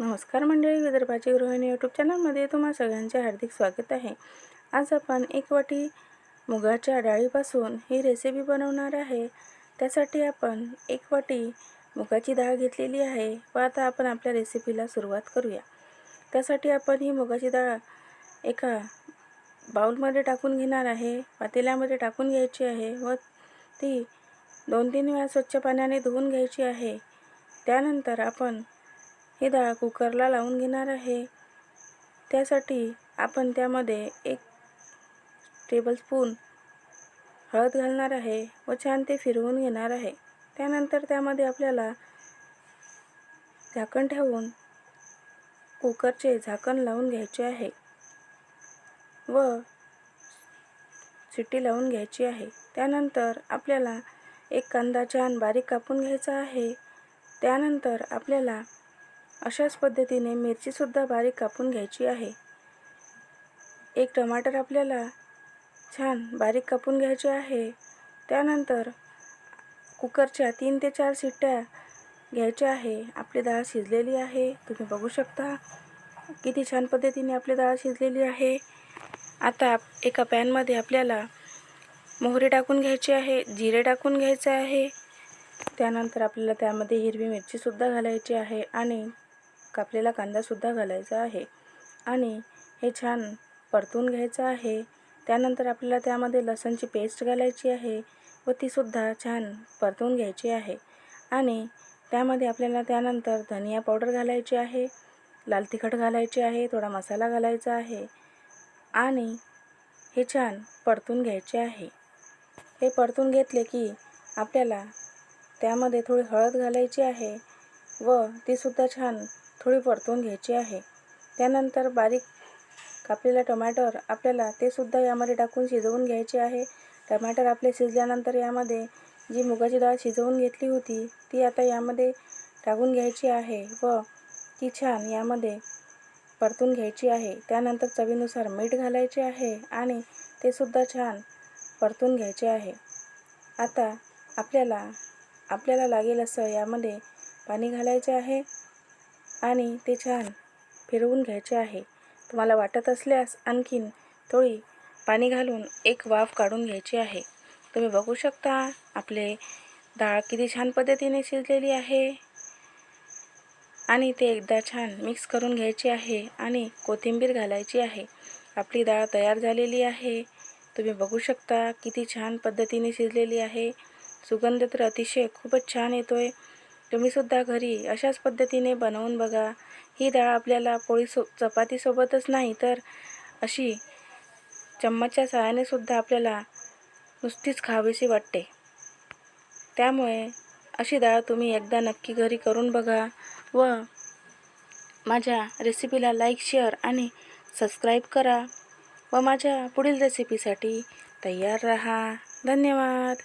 नमस्कार मंडळी विदर्भाची गृहिणी यूट्यूब चॅनलमध्ये तुम्हा सगळ्यांचे हार्दिक स्वागत आहे. आज आपण एक वाटी मुगाच्या डाळीपासून ही रेसिपी बनवणार आहे. त्यासाठी आपण एक वाटी मुगाची डाळ घेतलेली आहे. व आता आपण आपल्या रेसिपीला सुरुवात करूया. त्यासाठी आपण ही मुगाची डाळ एका बाऊलमध्ये टाकून घेणार आहे. पातेल्यामध्ये टाकून घ्यायची आहे. व ती दोन तीन वेळा स्वच्छ पाण्याने धुवून घ्यायची आहे. त्यानंतर आपण ही डाळ कुकरला लावून घेणार आहे. त्यासाठी आपण त्यामध्ये एक टेबलस्पून हळद घालणार आहे व छान ते फिरवून घेणार आहे. त्यानंतर त्यामध्ये आपल्याला झाकण ठेवून कुकरचे झाकण लावून घ्यायचे आहे व सिटी लावून घ्यायची आहे. त्यानंतर आपल्याला एक कांदा छान बारीक कापून घ्यायचा आहे. त्यानंतर आपल्याला अशाच पद्धतीने मिरचीसुद्धा बारीक कापून घ्यायची आहे. एक टमाटर आपल्याला छान बारीक कापून घ्यायचे आहे. त्यानंतर कुकरच्या तीन ते चार शिट्ट्या घ्यायच्या आहे. आपली डाळ शिजलेली आहे. तुम्ही बघू शकता किती छान पद्धतीने आपली डाळ शिजलेली आहे. आता एका पॅनमध्ये आपल्याला मोहरी टाकून घ्यायची आहे जिरे टाकून घ्यायचे आहे. त्यानंतर आपल्याला त्यामध्ये हिरवी मिरचीसुद्धा घालायची आहे आणि कापलेला कांदासुद्धा घालायचा आहे. आणि हे छान परतून घ्यायचं आहे. त्यानंतर आपल्याला त्यामध्ये लसणची पेस्ट घालायची आहे व तीसुद्धा छान परतून घ्यायची आहे. आणि त्यामध्ये आपल्याला त्यानंतर धनिया पावडर घालायची आहे लाल तिखट घालायची आहे थोडा मसाला घालायचा आहे आणि हे छान परतून घ्यायचे आहे. हे परतून घेतले की आपल्याला त्यामध्ये थोडी हळद घालायची आहे व तीसुद्धा छान थोडी परतून घ्यायची आहे. त्यानंतर बारीक कापलेला टमाटर आपल्याला ते सुद्धा यामध्ये टाकून शिजवून घ्यायचे आहे. टमाटर आपले शिजल्यानंतर यामध्ये जी मुगाची डाळ शिजवून घेतली होती ती आता यामध्ये टाकून घ्यायची आहे व ती छान यामध्ये परतून घ्यायची आहे. त्यानंतर चवीनुसार मीठ घालायचे आहे आणि ते सुद्धा छान परतून घ्यायचे आहे. आता आपल्याला आपल्याला लागेल असं यामध्ये पाणी घालायचे आहे. आणि ते छान फिरवून घ्यायचे आहे. तुम्हाला वाटत असल्यास आणखीन थोडी पाणी घालून एक वाफ काढून घ्यायची आहे. तुम्ही बघू शकता आपले डाळ किती छान पद्धतीने शिजलेली आहे. आणि ते एकदा छान मिक्स करून घ्यायची आहे आणि कोथिंबीर घालायची आहे. आपली डाळ तयार झालेली आहे. तुम्ही बघू शकता किती छान पद्धतीने शिजलेली आहे. सुगंध तर अतिशय खूपच छान येतो आहे तुम्हीसुद्धा घरी अशाच पद्धतीने बनवून बघा. ही डाळ आपल्याला पोळी सो चपातीसोबतच नाही तर अशी चम्मचच्या सहाय्यानेसुद्धा आपल्याला नुसतीच खावीशी वाटते. त्यामुळे अशी डाळ तुम्ही एकदा नक्की घरी करून बघा व माझ्या रेसिपीला लाईक शेअर आणि सबस्क्राईब करा व माझ्या पुढील रेसिपीसाठी तयार रहा. धन्यवाद.